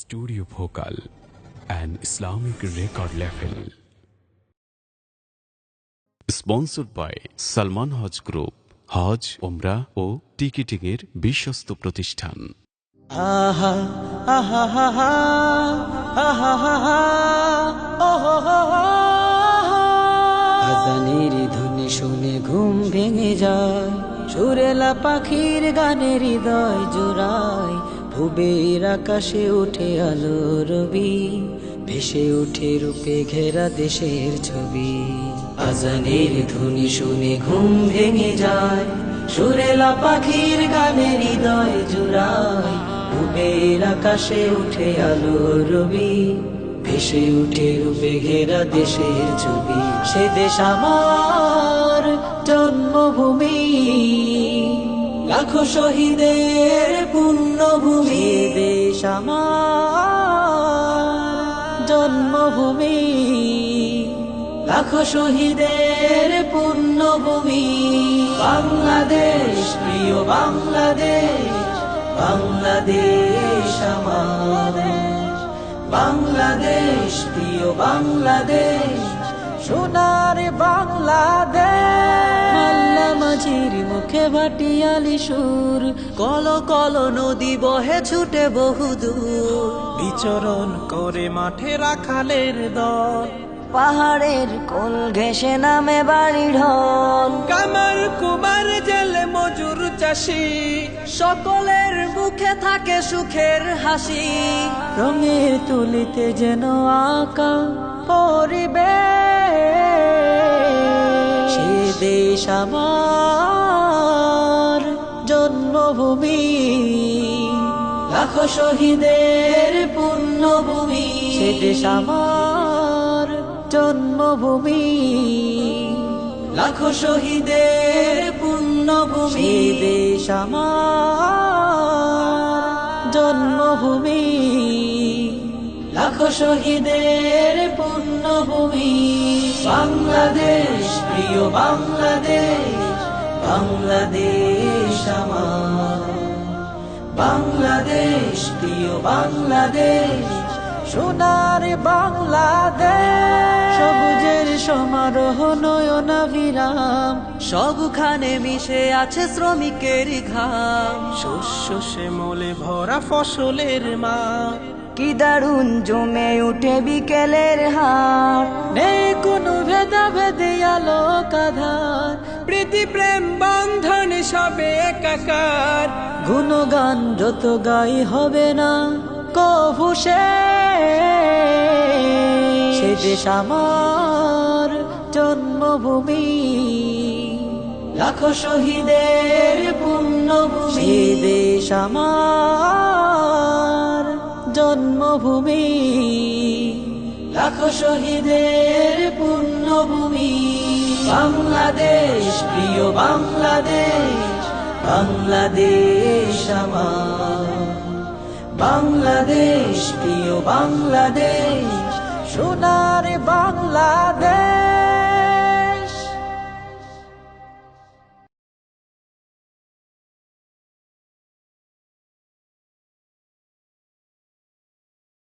Studio Vocal, an Islamic record label. Sponsored by Salman Hajj group হজ ওমরা ও ticketing এর বিশ্বস্ত প্রতিষ্ঠান। আহা শুনে ঘুম ভেঙে যায় সুরেলা পাখির গানে হৃদয় জোড়ায়। ভুবের আকাশে উঠে আলো রবি, ভেসে উঠে রূপে ঘেরা দেশের ছবি। আজানের ধ্বনি শুনে ঘুম ভেঙে যায়, সুরেলা পাখির গানে হৃদয় জুড়ায়। উবের আকাশে উঠে আলো রবি, ভেসে উঠে রূপে ঘেরা দেশের ছবি। সে দেশ আমার জন্মভূমি। লাখো শহীদের পুণ্যভূমি। দেশ আমার জন্মভূমি। লাখো শহীদের পুণ্যভূমি। বাংলাদেশ প্রিয় বাংলাদেশ বাংলাদেশ আমার। বাংলাদেশ প্রিয় বাংলাদেশ সোনার বাংলাদেশ। মাঝির মুখে ভাটিয়ালি সুর। কল কল নদী বহে ছুটে বহুদূর বিচরণ করে মাঠে রাখালের দল। পাহাড়ের কোল ঘেসে নামে বাড়ি ঢল। কামার কুমার জেলে মজুর চাষি। সকলের মুখে থাকে সুখের হাসি। রঙের তুলিতে যেন আঁকা পরিবেশ। সে দেশ আমার জন্মভূমি। লাখো শহীদের পুণ্যভূমি সে দেশ আমার জন্মভূমি। লাখো শহীদের পুণ্যভূমি সে দেশ আমার জন্মভূমি। লাখো শহীদের পুণ্যভূমি বাংলাদেশ প্রিয় বাংলাদেশ বাংলাদেশ আমার। বাংলাদেশ প্রিয় বাংলাদেশ সোনার বাংলাদেশ। সবুজের সমারোহ নয়না বিরাম। সবখানে মিশে আছে শ্রমিকের ঘাম। শস্য শ্যামলে ভরা ফসলের মা কি দারুণ জমে উঠে বিকেলের হাট নেই কোনো ভেদা ভেদে আলো কাধার প্রীতি প্রেম বন্ধন সবে একাকার গুণগান যত গাই হবে না। কভু সে দেশ আমার জন্মভূমি। লাখো শহীদের পুণ্যভূমি দেশ আমার জন্মভূমি। লাখো শহীদের পুণ্যভূমি বাংলাদেশ, প্রিয় বাংলাদেশ বাংলাদেশ আমার। বাংলাদেশ প্রিয় বাংলাদেশ সোনার বাংলাদেশ।